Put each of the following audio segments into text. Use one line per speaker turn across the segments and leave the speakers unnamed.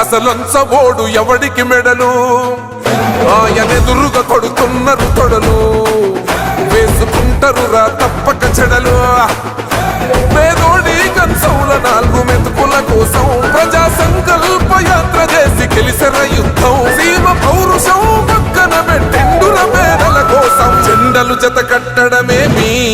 అసలంచబోడు ఎవడికి మెడలు? ఆయనెదురుగా కొడుతున్నారు తొడలు. వేసుకుంటారు రా తప్పక చెడలు.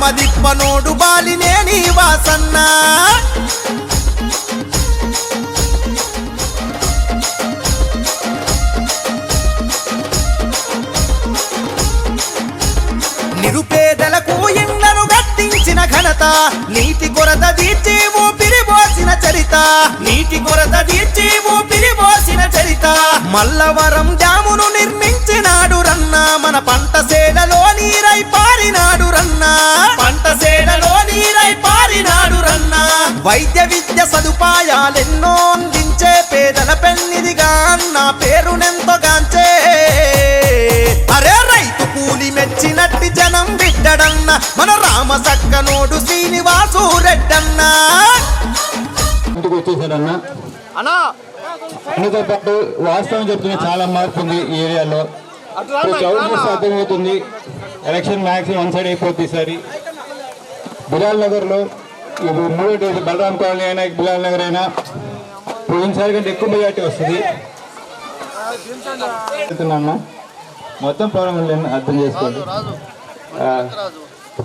మరి మన మదిప్పనోడు బాలినేని వాసన్న. నిరుపేదలకు ఇండ్లను గట్టించిన ఘనత నీటి కొరత తీర్చి ఊపిరి పోసిన చరిత. నీటి కొరత తీర్చి ఊపిరి పోసిన చరిత. మల్లవరం డ్యామును నిర్మించినాడు రన్న మన పంట సేలలో నీరైపా పారినాడు రన్న పంట సేలలో నీరై పారినాడు రన్న వైద్య విద్య సదుపాయాలెన్నో అందించే పేదల పెన్నిదిగా అన్న పేరునెంతో గాంచే. అరే రైతు కూలి మెచ్చినట్టి జనం బిడ్డడన్న. మన రామ సక్కనోడు శ్రీనివాసు రెడ్డన్న.
అన్నా!
పాటు వాస్తవం చెప్తున్న చాలా మార్పు ఉంది ఈ ఏరియాలో. అర్థమవుతుంది ఎలక్షన్ మ్యాక్సిమం వన్ సైడ్ అయిపోద్ది ఈసారి బిలాల్ నగర్లో ఇప్పుడు మూడో డేస్ బలరాం కాలనీ అయినా బిలాల్ నగర్ అయినా పోయినసారి కంటే ఎక్కువ మెజార్టీ వస్తుంది. చెప్తున్నా మొత్తం ప్రాబ్లం అర్థం చేసుకోండి.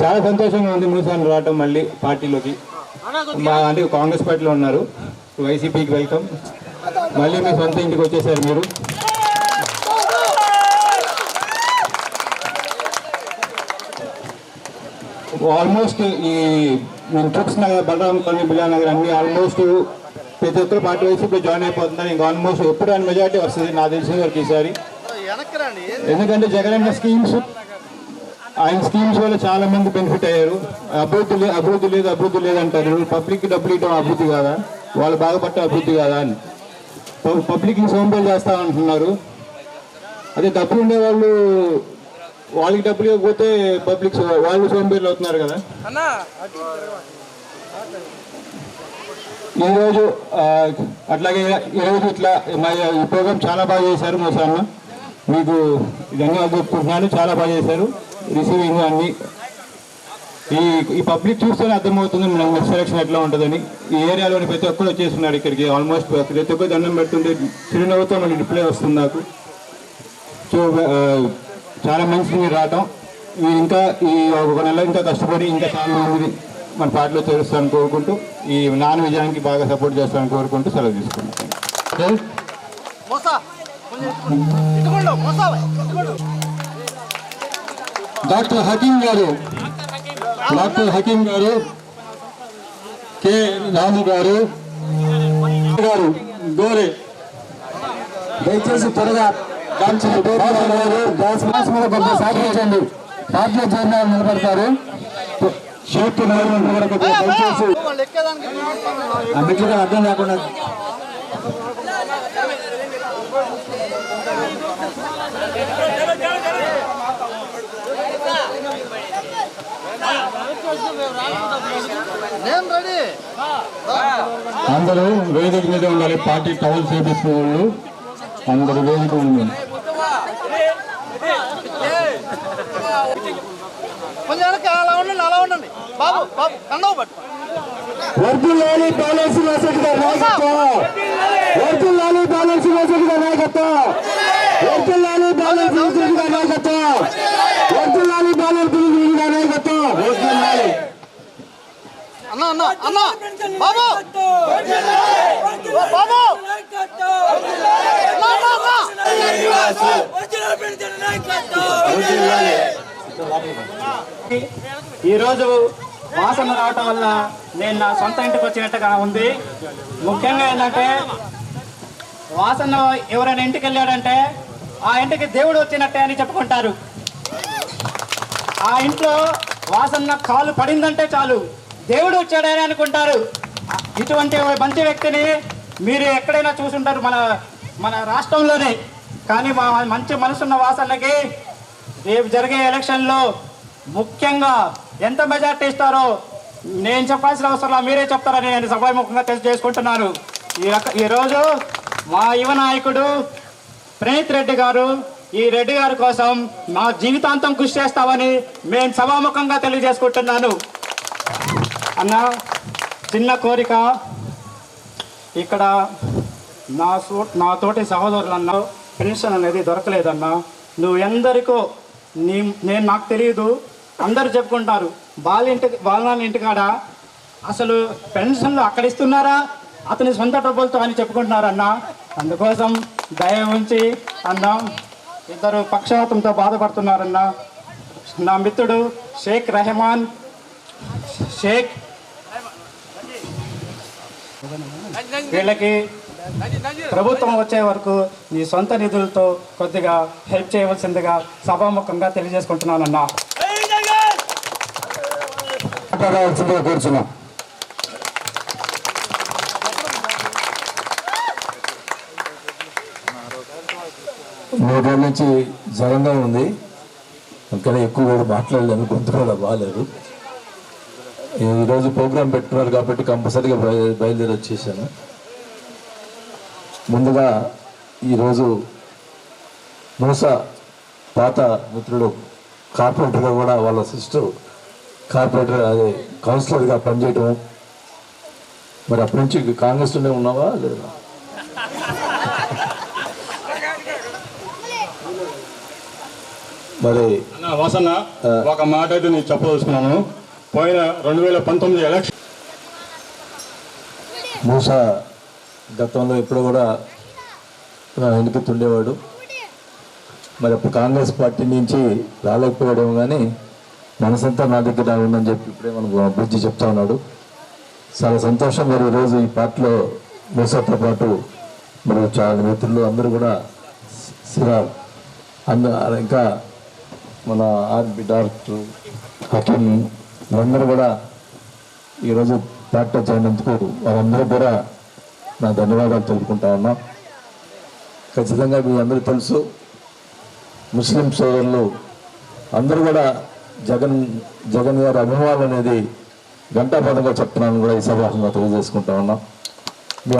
చాలా సంతోషంగా ఉంది మూసాన్ని రావటం మళ్ళీ పార్టీలోకి. మా అంటే కాంగ్రెస్ పార్టీలో ఉన్నారు. వైసీపీకి వెల్కమ్. మళ్ళీ మీ సొంత ఇంటికి వచ్చేసారు మీరు. ఆల్మోస్ట్ ఈ నేను ట్రిప్స్ నగర్ బలరాం కాలనీ బిల్లా నగర్ అన్ని ఆల్మోస్ట్ ప్రతి ఒక్కరు పార్టీ ఇప్పుడు జాయిన్ అయిపోతున్నారు. ఇంకా ఆల్మోస్ట్ ఎప్పుడు అని మెజార్టీ వస్తుంది నాకు తెలిసిన వరకు ఈసారి. ఎందుకంటే జగన్ అన్న స్కీమ్స్ ఆయన స్కీమ్స్ వల్ల చాలా మంది బెనిఫిట్ అయ్యారు. అభివృద్ధి లేదు అభివృద్ధి లేదు అభివృద్ధి లేదు అంటారు పబ్లిక్ డబ్బులు ఇవ్వడం అభివృద్ధి కాదా? వాళ్ళు బాగుపడటం అభివృద్ధి కాదా అని. పబ్లిక్ని సోంబేలు చేస్తా అంటున్నారు. అదే డబ్బులు ఉండే వాళ్ళు వాళ్ళకి డబ్బులు ఇవ్వకపోతే పబ్లిక్ వాళ్ళు సోంబేలు అవుతున్నారు కదా. ఈరోజు అట్లాగే ఈరోజు ఇట్లా మా ఈ ప్రోగ్రామ్ చాలా బాగా చేశారు మోసన్న మీకు ధన్యవాదాలు చెప్పుకుంటున్నాను చాలా బాగా చేశారు. రిసీవింగ్ అన్ని. ఈ ఈ పబ్లిక్ చూస్తేనే అర్థమవుతుంది మన నెక్స్ట్ సెలక్షన్ ఎట్లా ఉంటుందని. ఈ ఏరియాలోని ప్రతి ఒక్కరు వచ్చేస్తున్నారు ఇక్కడికి ఆల్మోస్ట్ ప్రతి ఒక్కరు దండం పెడుతుంటే చిరునవ్వుతో మళ్ళీ రిప్లై వస్తుంది నాకు. సో చాలా మంచిది మీరు రావటం. మీరు ఇంకా ఈ ఒక నెల ఇంకా కష్టపడి ఇంకా చాలా మంది మన పార్టీలో చేరుస్తానని కోరుకుంటూ ఈ నాన్న విజయానికి బాగా సపోర్ట్ చేస్తానని కోరుకుంటూ సెలవు తీసుకుంటాను
మోసా కొంచెం ఇట్టుకోండు మోసా ఇట్టుకోండు
డాక్టర్ హకీం గారు డాక్టర్ హకీం గారు కె రాము గారు గారు గోరే. దయచేసి త్వరగా గ్యాస్ మాస్ మీద కొంచెం సహకరించండి పార్టీలో చేరిన నిలబడతారు. మెట్లుగా అర్థం లేకుండా అందరూ వేదిక మీద ఉండాలి. పార్టీ టౌన్ చేపిస్తున్న వాళ్ళు అందరూ వేదిక ఉండాలి.
ఉండండి అలా ఉండండి. బాబు బాబు కండవ పట్టు.
బ్యాలెన్స్ నాయకత్వం. వర్దిల్లాలి బ్యాలెన్స్ వసతి గారి నాయకత్వం. బ్యాలెన్స్ నాయకత్వం. వర్దిల్లాలి బ్యాలెన్స్ వసతి గారి నాయకత్వం. వర్దిల్లాలి.
అన్న అన్న అన్న. బాబు. బాబు.
ఈరోజు వాసన రావటం వల్ల నేను నా సొంత ఇంటికి వచ్చినట్టుగా ఉంది. ముఖ్యంగా ఏంటంటే వాసన ఎవరైనా ఇంటికి వెళ్ళాడంటే ఆ ఇంటికి దేవుడు వచ్చినట్టే అని చెప్పుకుంటారు. ఆ ఇంట్లో వాసన కాలు పడిందంటే చాలు దేవుడు వచ్చాడని అనుకుంటారు. ఇటువంటి మంచి వ్యక్తిని మీరు ఎక్కడైనా చూసుంటారు మన మన రాష్ట్రంలోనే. కానీ మా మంచి మనసున్న వాసనకి రేపు జరిగే ఎలక్షన్లో ముఖ్యంగా ఎంత మెజార్టీ ఇస్తారో నేను చెప్పాల్సిన అవసరం మీరే చెప్తారని నేను సభాముఖంగా తెలియజేసుకుంటున్నాను ఈ రక ఈరోజు మా యువ నాయకుడు ప్రణీత్ రెడ్డి గారు ఈ రెడ్డి గారి కోసం మా జీవితాంతం కృషి చేస్తామని మేము సభాముఖంగా తెలియజేసుకుంటున్నాను. అన్న చిన్న కోరిక. ఇక్కడ నా సో నా తోటి సహోదరులన్న పెన్షన్ అనేది దొరకలేదన్న నువ్వు ఎందరికో నీ నేను నాకు తెలియదు. అందరూ చెప్పుకుంటారు. వాళ్ళ ఇంటి వాళ్ళ ఇంటికాడ అసలు పెన్షన్లు అక్కడ ఇస్తున్నారా? అతని సొంత డబ్బులతో అని చెప్పుకుంటున్నారన్న. అందుకోసం దయ ఉంచి అన్న ఇద్దరు పక్షవాతంతో బాధపడుతున్నారన్న. నా మిత్రుడు షేక్ రెహమాన్ షేక్ వీళ్ళకి ప్రభుత్వం వచ్చే వరకు నీ సొంత నిధులతో కొద్దిగా హెల్ప్ చేయవలసిందిగా సభాముఖంగా తెలియజేసుకుంటున్నానన్నా.
మాట్లాడవలసిందిగా కూర్చున్నాం.
మూడు రోజుల నుంచి జ్వరంగా ఉంది. ఇక్కడ ఎక్కువ కూడా మాట్లాడలేను గొంతులో బాగాలేదు. ఈరోజు ప్రోగ్రాం పెట్టుకున్నారు కాబట్టి కంపల్సరీగా బయ- బయలుదేరి వచ్చేసాను. ముందుగా ఈరోజు మూస పాత మిత్రుడు కార్పొరేటర్గా కూడా వాళ్ళ సిస్టర్ కార్పొరేటర్ అదే కౌన్సిలర్గా పనిచేయటం. మరి అప్పటి నుంచి కాంగ్రెస్లోనే ఉన్నావా? లేదా? మరి
అన్న వాసన్న ఒక మాట అయితే నేను చెప్పదలుచుకున్నాను. పోయిన రెండు వేల పంతొమ్మిది ఎలక్షన్
మూస గతంలో ఎప్పుడు కూడా నా వెనుకత్ ఉండేవాడు మరి అప్పుడు కాంగ్రెస్ పార్టీ నుంచి రాలేకపోయాడేమో కానీ మనసంతా నా దగ్గర ఉందని చెప్పి ఇప్పుడే మనకు బుజ్జి చెప్తా ఉన్నాడు. చాలా సంతోషం మరి ఈరోజు ఈ పార్టీలో మూసతో పాటు మరి చాలా మిత్రులు అందరూ కూడా సిరార్ అంద ఇంకా మన ఆర్బి డాక్టర్ హకీం వీళ్ళందరూ కూడా ఈరోజు పార్టీ చేయనందుకు వారందరూ కూడా నా ధన్యవాదాలు తెలుపుకుంటా ఉన్నా. ఖచ్చితంగా మీ అందరూ తెలుసు. ముస్లిం సోదరులు అందరూ కూడా జగన్ జగన్ గారి అభిమానులు అనేది గంటాపదంగా చెప్తున్నాను కూడా ఈ సభాముఖంగా తెలియజేసుకుంటా ఉన్నాం. మీ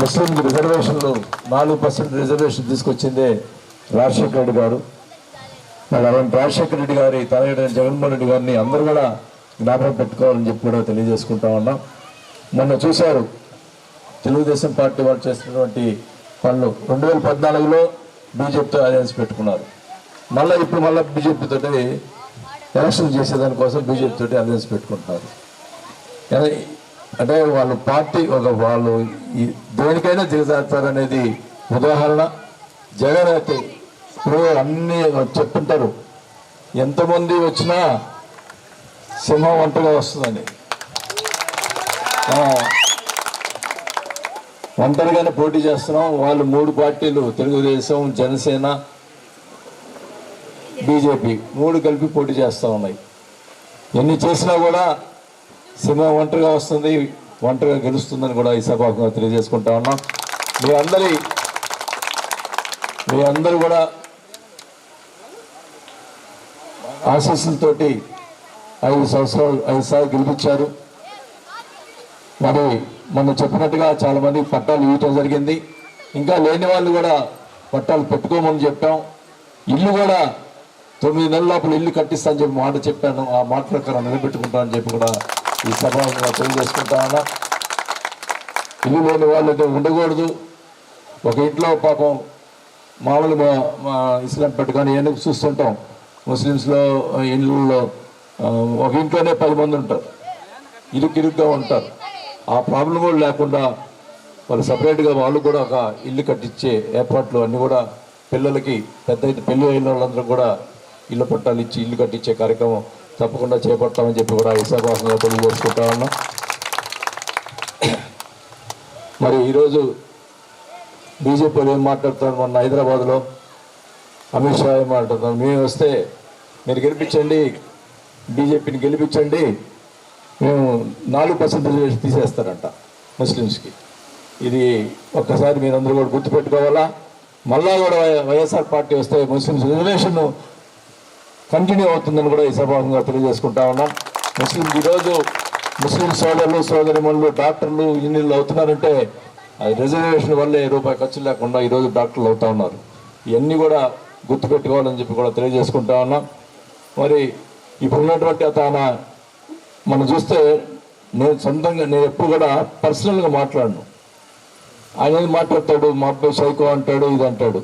ముస్లిం రిజర్వేషన్లు నాలుగు పర్సెంట్ రిజర్వేషన్ తీసుకొచ్చిందే రాజశేఖర రెడ్డి గారు. మరి అలాంటి రాజశేఖర రెడ్డి గారి తనయుడు జగన్మోహన్ రెడ్డి గారిని అందరూ కూడా జ్ఞాపకం పెట్టుకోవాలని చెప్పి కూడా తెలియజేసుకుంటా ఉన్నాం. మొన్న చూశారు తెలుగుదేశం పార్టీ వాళ్ళు చేసినటువంటి పనులు. రెండు వేల పద్నాలుగులో బీజేపీతో అలయన్స్ పెట్టుకున్నారు. మళ్ళీ ఇప్పుడు మళ్ళీ బీజేపీ తోటి ఎలక్షన్ చేసేదానికోసం బీజేపీ తోటి అలయన్స్ పెట్టుకుంటున్నారు. కానీ అంటే వాళ్ళు పార్టీ ఒక వాళ్ళు ఈ దేనికైనా దిగజారుతారనేది ఉదాహరణ. జగన్ అయితే ఇప్పుడు అన్నీ చెప్తుంటారు. ఎంతమంది వచ్చినా సింహం వంటగా వస్తుందని ఒంటరిగానే పోటీ చేస్తున్నాం. వాళ్ళు మూడు పార్టీలు తెలుగుదేశం జనసేన బీజేపీ మూడు కలిపి పోటీ చేస్తూ ఉన్నాయి. ఎన్ని చేసినా కూడా సినిమా ఒంటరిగా వస్తుంది ఒంటరిగా గెలుస్తుందని కూడా ఈ సభాముఖంగా తెలియజేసుకుంటా ఉన్నాం. మీ అందరి మీ అందరూ కూడా ఆశీస్సులతోటి ఐదు సంవత్సరాలు ఐదు సార్లు గెలిపించారు. మరి మనం చెప్పినట్టుగా చాలామంది పట్టాలు ఇవ్వటం జరిగింది. ఇంకా లేని వాళ్ళు కూడా పట్టాలు పెట్టుకోమని చెప్పాం. ఇల్లు కూడా తొమ్మిది నెలల లోపల ఇల్లు కట్టిస్తా అని చెప్పి మాట చెప్పాను. ఆ మాట ప్రకారం నిలబెట్టుకుంటా అని చెప్పి కూడా ఈ సభ తెలియజేసుకుంటా ఉన్నా. ఇల్లు లేని వాళ్ళు అయితే ఉండకూడదు. ఒక ఇంట్లో పాపం మామూలుగా ఇస్లాం పెట్టుకొని ఎందుకు చూస్తుంటాం? ముస్లిమ్స్లో ఇండ్లలో ఒక ఇంట్లోనే పది మంది ఉంటారు. ఇరుకిరుగ్గా ఉంటారు. ఆ ప్రాబ్లం కూడా లేకుండా వాళ్ళు సపరేట్గా వాళ్ళు కూడా ఒక ఇల్లు కట్టించే ఏర్పాట్లు అన్నీ కూడా పిల్లలకి పెద్ద పెళ్ళి అయిన వాళ్ళందరూ కూడా ఇల్లు పట్టాలు ఇచ్చి ఇల్లు కట్టించే కార్యక్రమం తప్పకుండా చేపడతామని చెప్పి కూడా ఈ తెలియజేసుకుంటా ఉన్నాం. మరి ఈరోజు బీజేపీ వాళ్ళు ఏం మాట్లాడుతున్నారు మొన్న హైదరాబాద్లో? అమిత్ షా ఏం మాట్లాడుతున్నారు? మేము వస్తే మీరు గెలిపించండి బీజేపీని గెలిపించండి మేము నాలుగు పర్సెంటేజ్ తీసేస్తారంట ముస్లిమ్స్కి. ఇది ఒక్కసారి మీరందరూ కూడా గుర్తుపెట్టుకోవాలా? మళ్ళా కూడా వై- వైఎస్ఆర్ పార్టీ వస్తే ముస్లిమ్స్ రిజర్వేషన్ కంటిన్యూ అవుతుందని కూడా ఈ సభాముఖంగా తెలియజేసుకుంటా ఉన్నాం. ముస్లిం ఈరోజు ముస్లిం సోదరులు సోదరిమణులు డాక్టర్లు ఇంజనీర్లు అవుతున్నారంటే అది రిజర్వేషన్ వల్లే రూపాయి ఖర్చు లేకుండా ఈరోజు డాక్టర్లు అవుతా ఉన్నారు. ఇవన్నీ కూడా గుర్తుపెట్టుకోవాలని చెప్పి కూడా తెలియజేసుకుంటా ఉన్నాం. మరి ఇప్పుడు ఉన్నటువంటి తన మనం చూస్తే నేను సొంతంగా నేను ఎప్పుడు కూడా పర్సనల్గా మాట్లాడను. ఆయన మాట్లాడతాడు? మా అబ్బాయి సైకో అంటాడు ఇది అంటాడు.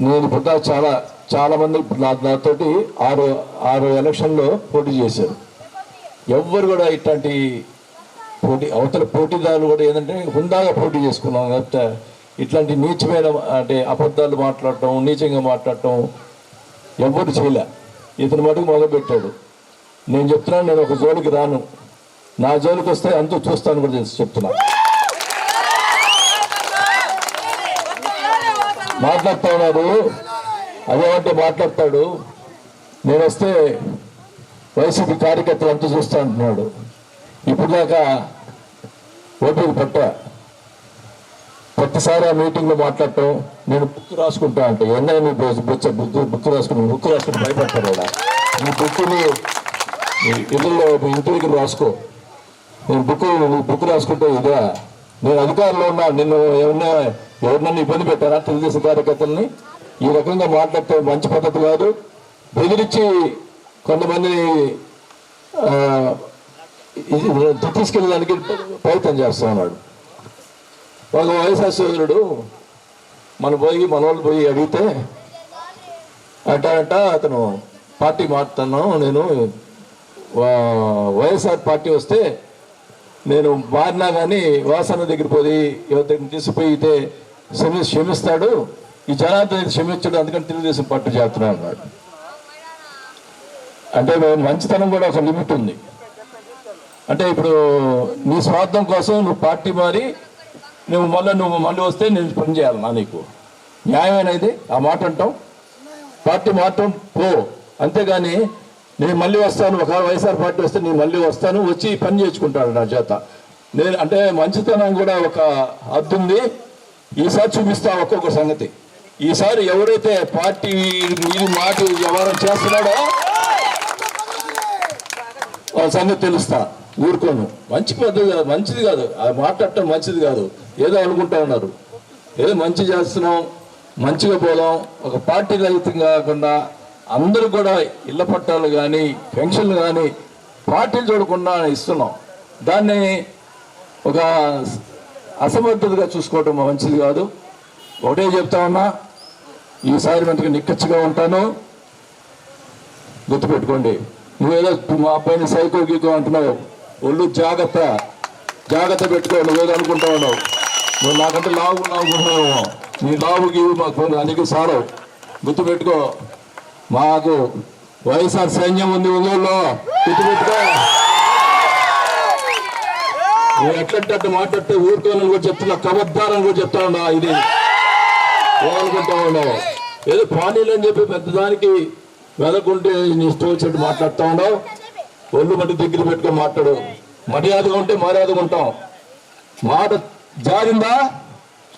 నేను ఇప్పుడు చాలా చాలా మంది నా నాతోటి ఆరు ఆరు ఎలక్షన్లో పోటీ చేశారు. ఎవ్వరు కూడా ఇట్లాంటి పోటీ అవతల పోటీదారులు కూడా ఏంటంటే హుందాగా పోటీ చేసుకున్నాం కాబట్టి ఇట్లాంటి నీచమైన అంటే అబద్ధాలు మాట్లాడటం నీచంగా మాట్లాడటం ఎవ్వరు చేయలే. ఇతని మటుకు మొదలుపెట్టాడు నేను చెప్తున్నాను నేను ఒక జోలికి రాను. నా జోలికి వస్తే అంతూ చూస్తాను కూడా తెలుసు చెప్తున్నా. మాట్లాడుతా అదేమంటే మాట్లాడతాడు. నేను వస్తే వైసీపీ కార్యకర్తలు అంతా చూస్తా అంటున్నాడు. ఇప్పుడు దాకా ఓటుకు పట్ట. ప్రతిసారి ఆ మీటింగ్లో మాట్లాడటం నేను బుక్ రాసుకుంటా అంటే ఎన్నైనా మీ బుక్ బుక్ రాసుకుని బుక్ రాసుకుని భయపడతాడు కూడా నీ బుక్ని ఇళ్ళలో మీ ఇంటి దగ్గర రాసుకో. నేను బుక్ నువ్వు బుక్ రాసుకుంటే ఇదా. నేను అధికారంలో ఉన్నా నిన్ను ఏమన్నా ఎవరినన్నా ఇబ్బంది పెట్టారా? తెలుగుదేశం కార్యకర్తల్ని ఈ రకంగా మాట్లాడటం మంచి పద్ధతి కాదు. బెదిరించి కొంతమంది తీసుకెళ్ళడానికి ప్రయత్నం చేస్తా ఉన్నాడు. ఒక వైఎస్ఆర్ సోదరుడు మన పోయి మన వాళ్ళు పోయి అడిగితే అట అతను పార్టీ మారుతున్నాను నేను వైఎస్ఆర్ పార్టీ వస్తే నేను మారినా కానీ వాసన దగ్గర పోయి దగ్గర తీసుకుపోయితే క్షమి క్షమిస్తాడు. ఈ జనార్దన్ క్షమించడం అందుకని తెలుగుదేశం పార్టీ చేస్తున్నాడు అన్నాడు. అంటే మంచితనం కూడా ఒక లిమిట్ ఉంది. అంటే ఇప్పుడు నీ స్వార్థం కోసం నువ్వు పార్టీ మారి నువ్వు మళ్ళీ నువ్వు మళ్ళీ వస్తే నేను పని చేయాలి నా నీకు. న్యాయమైనది ఆ మాట అంటాం. పార్టీ మాత్రం పో. అంతేగాని నేను మళ్ళీ వస్తాను ఒక వైఎస్ఆర్ పార్టీ వస్తే నేను మళ్ళీ వస్తాను వచ్చి పని చేసుకుంటాడు నా చేత. నేను అంటే మంచితనం కూడా ఒక హద్దు ఉంది ఈసారి చూపిస్తా ఒక్కొక్క సంగతి. ఈసారి ఎవరైతే పార్టీ ఇది మాట వ్యవహారం చేస్తున్నాడో వాళ్ళ సంగతి తెలుస్తా. ఊరుకోను. మంచి పద్ధతి కాదు. మంచిది కాదు. అది మాట్లాడటం మంచిది కాదు. ఏదో అనుకుంటా ఉన్నారు. ఏదో మంచి చేస్తున్నాం. మంచిగా పోదాం. ఒక పార్టీ రహితం కాకుండా అందరూ కూడా ఇళ్ళ పట్టాలు కానీ పెన్షన్లు కానీ పార్టీలు చూడకుండా ఇస్తున్నాం. దాన్ని ఒక అసమర్థతగా చూసుకోవటం మంచిది కాదు. ఒకటే చెప్తా ఉన్నా ఈసారి మనకి నిక్కచ్చిగా ఉంటాను. గుర్తుపెట్టుకోండి. నువ్వేదో మా అబ్బాయిని సైకో గీకో అంటున్నావు. ఒళ్ళు జాగ్రత్త. జాగ్రత్త పెట్టుకో. నువ్వేదో అనుకుంటా ఉన్నావు. నువ్వు నాకంటే లావు లావుకున్నావు నీ లావు గీవు మాకు నీకు సారవు. గుర్తుపెట్టుకో. మాకు వైఎస్ఆర్ సైన్యం ఉంది ఒంగోలులో. గుర్తుపెట్టుకో. నువ్వు ఎట్లంటే అట్లా మాట్లాడితే ఊరుకోనని కూడా చెప్తున్నా. కబద్దారని కూడా చెప్తా ఉన్నా ఇది. ఏమనుకుంటా ఉన్నావు ఏదో పానీలు అని చెప్పి పెద్దదానికి వెదకుంటే నీ ఇష్టం వచ్చినట్టు మాట్లాడుతూ ఉన్నావు? ఒళ్ళు మట్టి దగ్గర పెట్టుకొని మాట్లాడు. మర్యాదగా ఉంటే మర్యాదగా ఉంటాం. మాట జారిందా?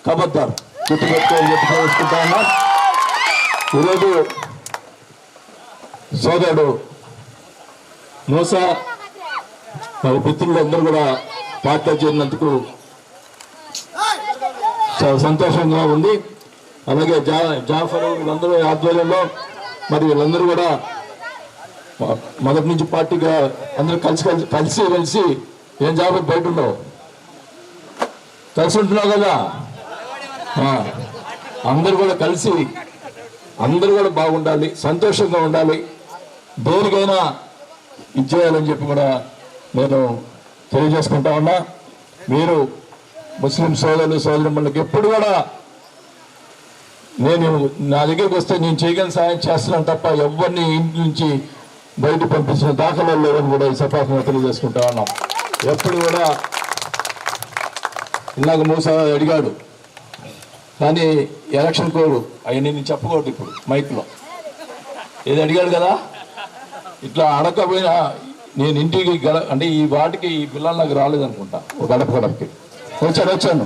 కబద్దారు. గుర్తు పెట్టుకొని చెప్పి తెలుసుకుంటా ఉన్నా? ఈరోజు సోదరుడు మూసా మరి మిత్రులందరూ కూడా పార్టీ చేరినందుకు చాలా సంతోషంగా ఉంది. అలాగే జా జాఫర్ వీళ్ళందరూ ఆధ్వర్యంలో మరి వీళ్ళందరూ కూడా మొదటి నుంచి పార్టీగా అందరూ కలిసి కలిసి కలిసి కలిసి ఏం జాబర్ బయట ఉండవు. కలిసి ఉంటున్నావు కదా? అందరు అందరూ కూడా కలిసి అందరూ కూడా బాగుండాలి సంతోషంగా ఉండాలి. దేనికైనా ఇచ్చేయాలని చెప్పి కూడా నేను తెలియజేసుకుంటా ఉన్నా. మీరు ముస్లిం సోదరులు సోదరులకు ఎప్పుడు కూడా నేను నా దగ్గరికి వస్తే నేను చేయగలిగిన సాయం చేస్తున్నాను తప్ప ఎవరిని ఇంటి నుంచి బయట పంపించిన దాఖలాలు లేవని కూడా ఈ సభాత్మక తెలియజేసుకుంటా ఉన్నాం ఎప్పుడు కూడా ఇందాక మూసా అడిగాడు కానీ ఎలక్షన్ కోడ్ అవన్నీ నేను చెప్పకూడదు ఇప్పుడు మైక్లో. ఏది అడిగాడు కదా? ఇట్లా అడగకపోయినా నేను ఇంటికి గడ అంటే ఈ వాటికి ఈ పిల్లలు నాకు రాలేదనుకుంటా ఒక గడప గడపకి. వచ్చాను వచ్చాను.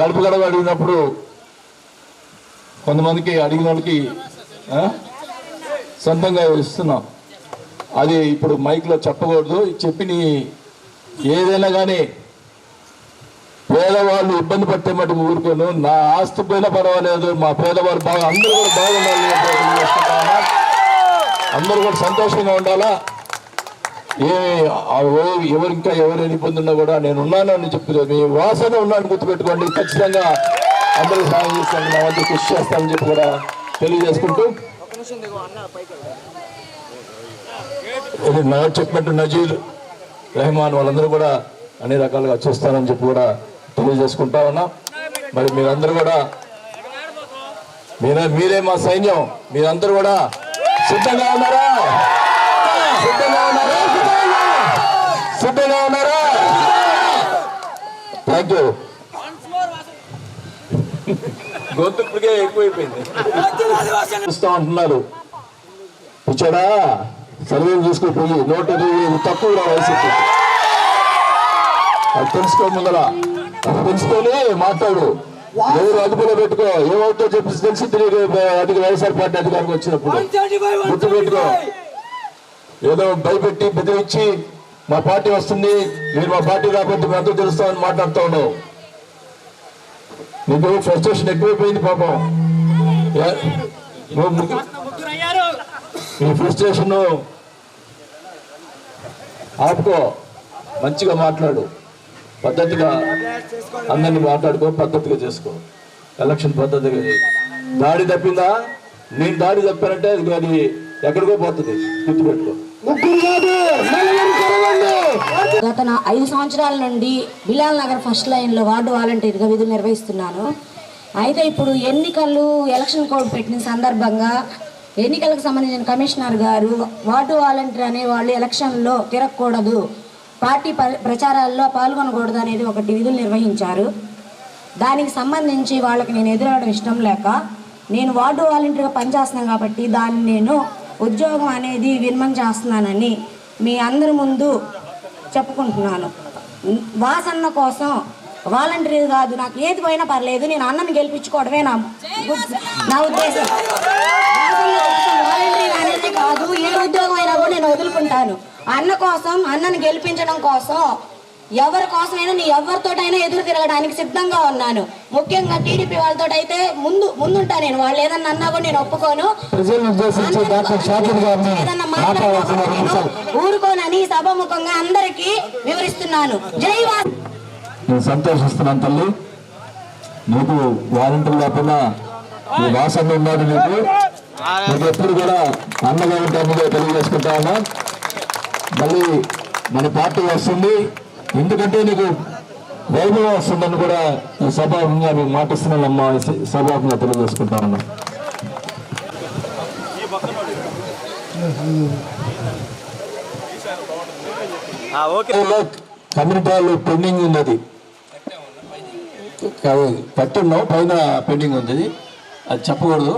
గడప గడప అడిగినప్పుడు కొంతమందికి అడిగిన వాళ్ళకి సొంతంగా ఇస్తున్నాం అది ఇప్పుడు మైక్లో చెప్పకూడదు. చెప్పి నీ ఏదైనా కానీ పేదవాళ్ళు ఇబ్బంది పట్టే మటు ఊరుకోను. నా ఆస్తి పోయినా పర్వాలేదు. మా పేదవాళ్ళు బాగా అందరూ కూడా బాగుండాలి అందరూ కూడా సంతోషంగా ఉండాలా? ఏ ఎవరింకా ఓ- ఎవరు ఇంకా ఎవరు ఇబ్బంది ఉన్నా కూడా నేను ఉన్నాను అని చెప్పి మీ వాసన ఉన్నాను గుర్తుపెట్టుకోండి. ఖచ్చితంగా అందరూ సాయం చేస్తాను నా వంతు కృషి చేస్తానని చెప్పి కూడా తెలియజేసుకుంటూ ఇది నా చెప్పినట్టు నజీర్ రెహమాన్ వాళ్ళందరూ కూడా అన్ని రకాలుగా చూస్తానని చెప్పి కూడా తెలియజేసుకుంటా ఉన్నా. మరి మీరందరూ కూడా మీరే మీరే మా సైన్యం. మీరందరూ కూడా సిద్ధంగా ఉన్నారా? సిద్ధంగా ఉన్నారా? సిద్ధంగా ఉన్నారా? Thank you. గొంతు ఇప్పటికే ఎక్కువైపోయింది. చూస్తా అంటున్నారు. కూర్చోడా సర్వేలు చూసుకుపోయి నూట ఇరవై ఐదు తక్కువ వయసు అది తెలుసుకో ముందర. తెలుసుకొని మాట్లాడు. ఎవరు అదుపులో పెట్టుకో ఏమవుతో చెప్పి తెలిసి తిరిగి అధిక వైఎస్ఆర్ పార్టీ అధికారికి వచ్చినప్పుడు. గుర్తు పెట్టుకో. ఏదో భయపెట్టి బెదిరించి మా పార్టీ వస్తుంది మీరు మా పార్టీ రాకపోతే మేము అంతా తెలుస్తామని మాట్లాడుతూ ఉన్నాం నీకు ఫ్రస్ట్రేషన్ ఎక్కువైపోయింది పాపం. ముగ్గురు- నీ ఫ్రస్ట్రేషన్ ఆపుకో. మంచిగా మాట్లాడు. పద్ధతిగా అందరిని మాట్లాడుకో పద్ధతిగా చేసుకో. ఎలక్షన్ పద్ధతిగా దాడి తప్పిందా? నేను దాడి తప్పానంటే అది అది ఎక్కడికో పోతుంది. గుర్తుపెట్టుకో.
గత నా ఐదు సంవత్సరాల నుండి బిలాల్ నగర్ ఫస్ట్ లైన్లో వార్డు వాలంటీర్గా విధులు నిర్వహిస్తున్నాను. అయితే ఇప్పుడు ఎన్నికలు ఎలక్షన్ కోడ్ పెట్టిన సందర్భంగా ఎన్నికలకు సంబంధించిన కమిషనర్ గారు వార్డు వాలంటీర్ అనే వాళ్ళు ఎలక్షన్లో తిరగకూడదు. పార్టీ ప్రచారాల్లో పాల్గొనకూడదు అనేది ఒకటి విధులు నిర్వహించారు. దానికి సంబంధించి వాళ్ళకి నేను ఎదురవడం ఇష్టం లేక నేను వార్డు వాలంటీర్గా పనిచేస్తున్నాను కాబట్టి దాన్ని నేను ఉద్యోగం అనేది విన్మం చేస్తున్నానని మీ అందరి ముందు చెప్పుకుంటున్నాను. వాసన్న కోసం వాలంటీర్ కాదు నాకు ఏది పోయినా పర్లేదు నేను అన్నని గెలిపించుకోవడమే నా నా ఉద్దేశం. వాసన్న వాలంటీర్ అనేది కాదు ఏ ఉద్యోగం అయినా కూడా నేను వదులుకుంటాను. అన్న కోసం అన్నని గెలిపించడం కోసం ఎవరి కోసమైనా నీ ఎవరితోటైనా ఎదురు తిరగడానికి సిద్ధంగా ఉన్నాను. ముఖ్యంగా టీడీపీ వాళ్ళతో అయితే ముందు ముందుంటా నేను. వాళ్ళు ఏదన్నా అన్నా కూడా నేను ఒప్పుకోను. ఏదన్నా మాట్లాడాలని
అంశాలు
ఊరుకోనని సభాముఖంగా అందరికీ వివరిస్తున్నాను. జై
నేను సంతోషిస్తున్నాను తల్లి. నీకు వాలంటీర్ లేకుండా నీ వాసన ఉన్నాడు నీకు. నీకు ఎప్పుడు కూడా అన్నగా ఉంటాను తెలియజేసుకుంటా ఉన్నా. మళ్ళీ మన పార్టీ వస్తుంది. ఎందుకంటే నీకు వైభవం వస్తుందని కూడా ఈ సభాముఖంగా మీకు మాటిస్తున్నానమ్మా సభాముఖంగా తెలియజేసుకుంటా ఉన్నా కమ్యూనిటీ హాల్ పెండింగ్ ఉన్నది. పట్టున్నాం పైన పెండింగ్ ఉంది. అది చెప్పకూడదు.